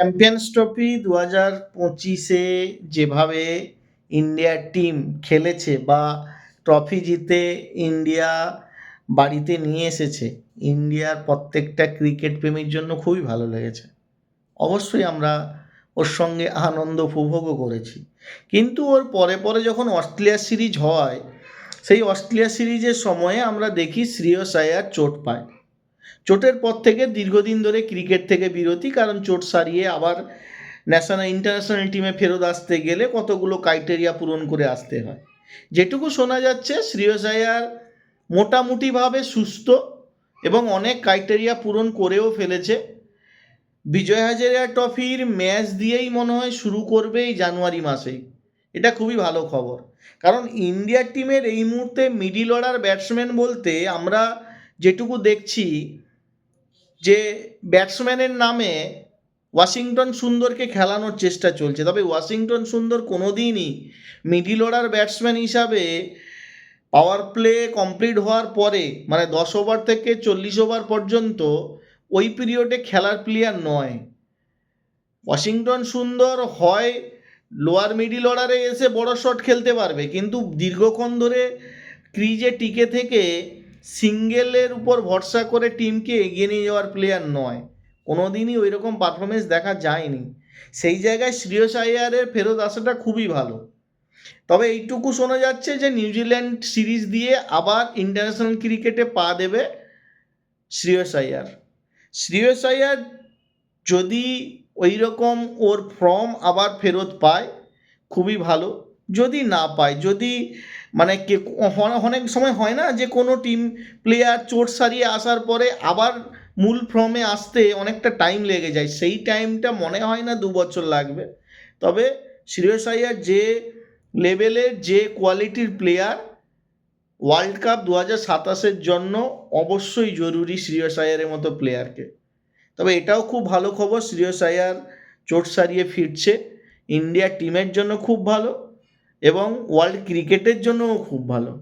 Champions trophy দু হাজার পঁচিশে যেভাবে ইন্ডিয়ার টিম খেলেছে বা ট্রফি জিতে ইন্ডিয়া বাড়িতে নিয়ে এসেছে ইন্ডিয়ার প্রত্যেকটা ক্রিকেট প্রেমীর জন্য খুবই ভালো লেগেছে। অবশ্যই আমরা ওর সঙ্গে আনন্দ উপভোগও করেছি। কিন্তু ওর পরে পরে যখন অস্ট্রেলিয়া সিরিজ হয়, সেই অস্ট্রেলিয়া সিরিজের সময়ে আমরা দেখি শ্রেয়স আয়ার চোট পায়। চোটের পর থেকে দীর্ঘদিন ধরে ক্রিকেট থেকে বিরতি, কারণ চোট সারিয়ে আবার ন্যাশনাল ইন্টারন্যাশনাল টিমে ফেরত আসতে গেলে কতগুলো ক্রাইটেরিয়া পূরণ করে আসতে হয়। যেটুকু শোনা যাচ্ছে, শ্রেয়স আয়ার মোটামুটিভাবে সুস্থ এবং অনেক ক্রাইটেরিয়া পূরণ করেও ফেলেছে। বিজয় হাজারিয়া ট্রফির ম্যাচ দিয়েই মনে হয় শুরু করবে এই জানুয়ারি মাসেই এটা খুবই ভালো খবর। কারণ ইন্ডিয়ার টিমের এই মুহূর্তে মিডিল অর্ডার ব্যাটসম্যান বলতে আমরা যেটুকু দেখছি যে ব্যাটসম্যানের নামে ওয়াশিংটন সুন্দরকে খেলানোর চেষ্টা চলছে। তবে ওয়াশিংটন সুন্দর কোনো দিনই মিডিল অর্ডার ব্যাটসম্যান হিসাবে পাওয়ার প্লে কমপ্লিট হওয়ার পরে মানে দশ ওভার থেকে চল্লিশ ওভার পর্যন্ত ওই পিরিয়ডে খেলার প্লেয়ার নয়। ওয়াশিংটন সুন্দর হয় লোয়ার মিডিল অর্ডারে এসে বড় শট খেলতে পারবে। কিন্তু দীর্ঘক্ষণ ধরে ক্রিজে টিকে থেকে সিঙ্গেলের উপর ভরসা করে টিমকে এগিয়ে নিয়ে যাওয়ার প্লেয়ার নয়। কোনো দিনই ওই রকম পারফরমেন্স দেখা যায়নি। সেই জায়গায় শ্রেয়স আইয়ারের ফেরত আসাটা খুবই ভালো। তবে এইটুকু শোনা যাচ্ছে যে নিউজিল্যান্ড সিরিজ দিয়ে আবার ইন্টারন্যাশনাল ক্রিকেটে পা দেবে শ্রেয়স আইয়ার শ্রেয়স আইয়ার যদি ওই রকম ওর ফর্ম আবার ফেরত পায়, খুবই ভালো। যদি না পায়, যদি মানে কে অনেক সময় হয় না যে কোনো টিম প্লেয়ার চোট সারিয়ে আসার পরে আবার মূল ফর্মে আসতে অনেকটা টাইম লেগে যায়। সেই টাইমটা মনে হয় না দু বছর লাগবে। তবে শ্রেয়স আইয়ার যে লেভেলের যে কোয়ালিটির প্লেয়ার ওয়ার্ল্ড কাপ দু হাজার সাতাশের জন্য অবশ্যই জরুরি শ্রেয়স আয়ারের মতো প্লেয়ারকে তবে এটাও খুব ভালো খবর, শ্রেয়স আয়ার চোট সারিয়ে ফিরছে। ইন্ডিয়া টিমের জন্য খুব ভালো। এবং ওয়ার্ল্ড ক্রিকেটের জন্যও খুব ভালো।